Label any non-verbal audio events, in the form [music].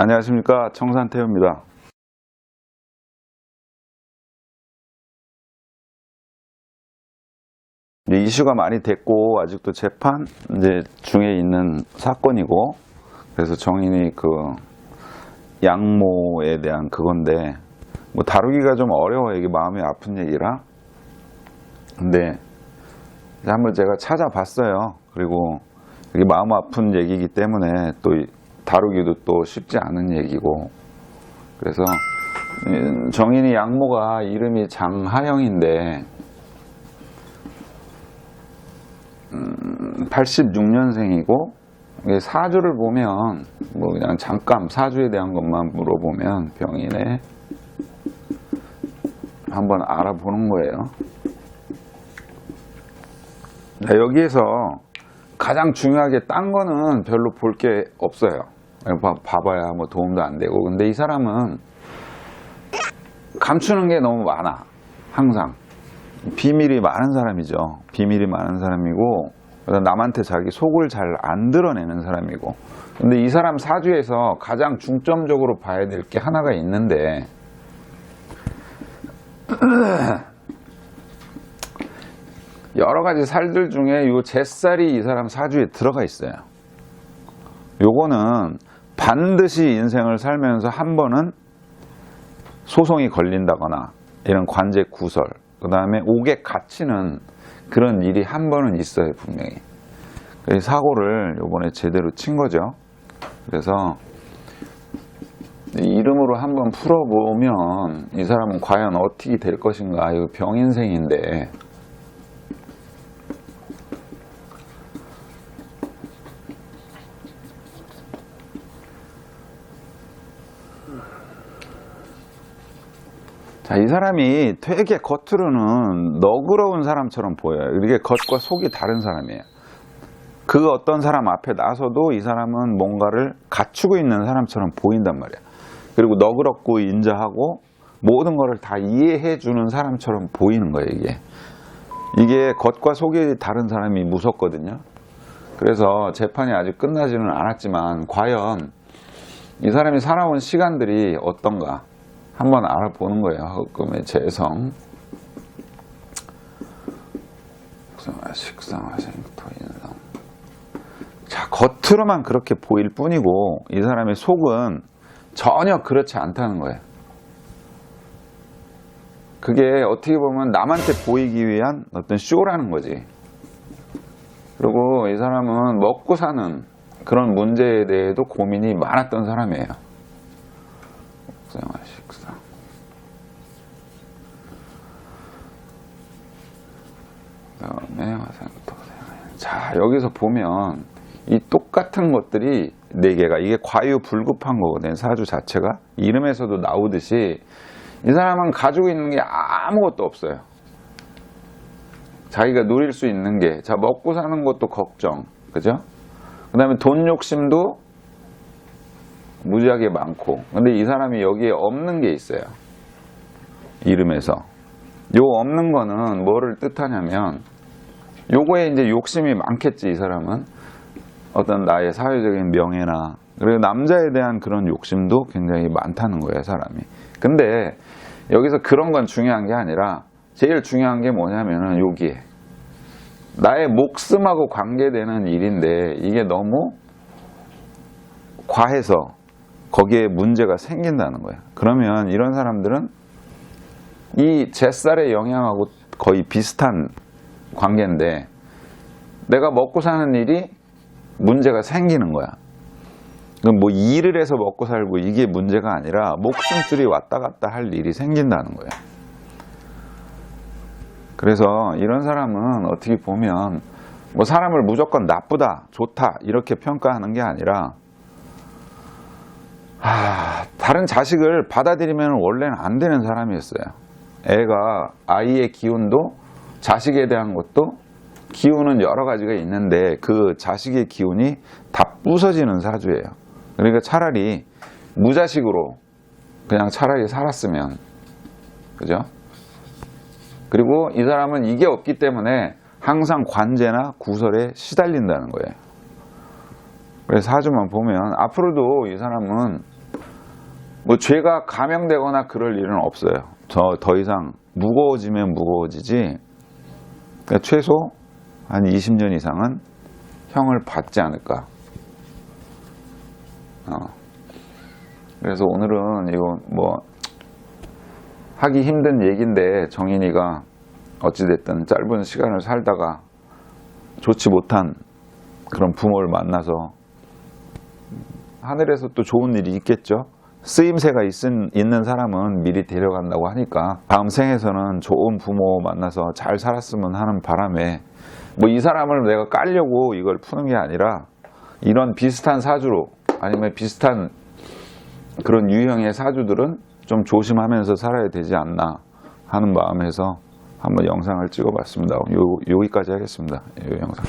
안녕하십니까 청산태우입니다. 이슈가 많이 됐고 아직도 재판 이제 중에 있는 사건이고 그래서 정인이 그 양모에 대한 그건데 뭐 다루기가 좀 어려워 이게 마음이 아픈 얘기라 근데 한번 제가 찾아봤어요. 그리고 이게 마음 아픈 얘기이기 때문에 또 이- 다루기도 또 쉽지 않은 얘기고 그래서 음, 정인이 양모가 이름이 장하영인데 86년생이고 사주를 보면 뭐 그냥 잠깐 사주에 대한 것만 물어보면 병인에 한번 알아보는 거예요. 자, 여기에서 가장 중요하게 딴 거는 별로 볼 게 없어요. 봐- 봐봐야 뭐 도움도 안 되고. 근데 이 사람은 감추는 게 너무 많아. 항상. 비밀이 많은 사람이죠. 비밀이 많은 사람이고, 남한테 자기 속을 잘 안 드러내는 사람이고. 근데 이 사람 사주에서 가장 중점적으로 봐야 될 게 하나가 있는데, [clears throat] 여러 가지 살들 중에 요 잿살이 이 사람 사주에 들어가 있어요. 요거는 반드시 인생을 살면서 한 번은 소송이 걸린다거나 이런 관제 구설, 그 다음에 옥에 갇히는 그런 일이 한 번은 있어요, 분명히. 그래서 사고를 요번에 제대로 친 거죠. 그래서 이 이름으로 한번 풀어보면 이 사람은 과연 어떻게 될 것인가, 이 병인생인데, 자, 이 사람이 되게 겉으로는 너그러운 사람처럼 보여요. 이게 겉과 속이 다른 사람이에요. 그 어떤 사람 앞에 나서도 이 사람은 뭔가를 갖추고 있는 사람처럼 보인단 말이야. 그리고 너그럽고 인자하고 모든 것을 다 이해해 주는 사람처럼 보이는 거예요, 이게. 이게 겉과 속이 다른 사람이 무섭거든요. 그래서 재판이 아직 끝나지는 않았지만 과연 이 사람이 살아온 시간들이 어떤가 한번 알아보는 거예요. 흑금의 재성. 식상화, 식상화, 생토, 인성. 자, 겉으로만 그렇게 보일 뿐이고, 이 사람의 속은 전혀 그렇지 않다는 거예요. 그게 어떻게 보면 남한테 보이기 위한 어떤 쇼라는 거지. 그리고 이 사람은 먹고 사는 그런 문제에 대해도 고민이 많았던 사람이에요. 생활 식사. 그다음에 화생토 생활. 자 여기서 보면 이 똑같은 것들이 네 개가 이게 과유불급한 거거든요. 사주 자체가 이름에서도 나오듯이 이 사람은 가지고 있는 게 아무것도 없어요. 자기가 누릴 수 있는 게, 자, 먹고 사는 것도 걱정, 그죠? 그 다음에 돈 욕심도 무지하게 많고. 근데 이 사람이 여기에 없는 게 있어요. 이름에서. 요 없는 거는 뭐를 뜻하냐면, 요거에 이제 욕심이 많겠지, 이 사람은. 어떤 나의 사회적인 명예나, 그리고 남자에 대한 그런 욕심도 굉장히 많다는 거예요, 사람이. 근데 여기서 그런 건 중요한 게 아니라, 제일 중요한 게 뭐냐면은 여기에. 나의 목숨하고 관계되는 일인데, 이게 너무 과해서 거기에 문제가 생긴다는 거예요. 그러면 이런 사람들은 이 잿살의 영향하고 거의 비슷한 관계인데 내가 먹고 사는 일이 문제가 생기는 거야. 뭐 일을 해서 먹고 살고 이게 문제가 아니라 목숨줄이 왔다 갔다 할 일이 생긴다는 거예요. 그래서 이런 사람은 어떻게 보면 뭐 사람을 무조건 나쁘다, 좋다 이렇게 평가하는 게 아니라 아, 다른 자식을 받아들이면 원래는 안 되는 사람이었어요. 애가 아이의 기운도 자식에 대한 것도 기운은 여러 가지가 있는데 그 자식의 기운이 다 부서지는 사주예요. 그러니까 차라리 무자식으로 그냥 차라리 살았으면 그죠? 그리고 이 사람은 이게 없기 때문에 항상 관제나 구설에 시달린다는 거예요. 그래서 사주만 보면 앞으로도 이 사람은 뭐 죄가 감형되거나 그럴 일은 없어요. 저더 이상 무거워지면 무거워지지. 그러니까 최소 한 20년 이상은 형을 받지 않을까. 어. 그래서 오늘은 이거 뭐 하기 힘든 얘기인데 정인이가 어찌됐든 짧은 시간을 살다가 좋지 못한 그런 부모를 만나서 하늘에서 또 좋은 일이 있겠죠. 쓰임새가 있는 사람은 미리 데려간다고 하니까 다음 생에서는 좋은 부모 만나서 잘 살았으면 하는 바람에 뭐 이 사람을 내가 깔려고 이걸 푸는 게 아니라 이런 비슷한 사주로 아니면 비슷한 그런 유형의 사주들은 좀 조심하면서 살아야 되지 않나 하는 마음에서 한번 영상을 찍어봤습니다. 요, 여기까지 하겠습니다. 이 영상.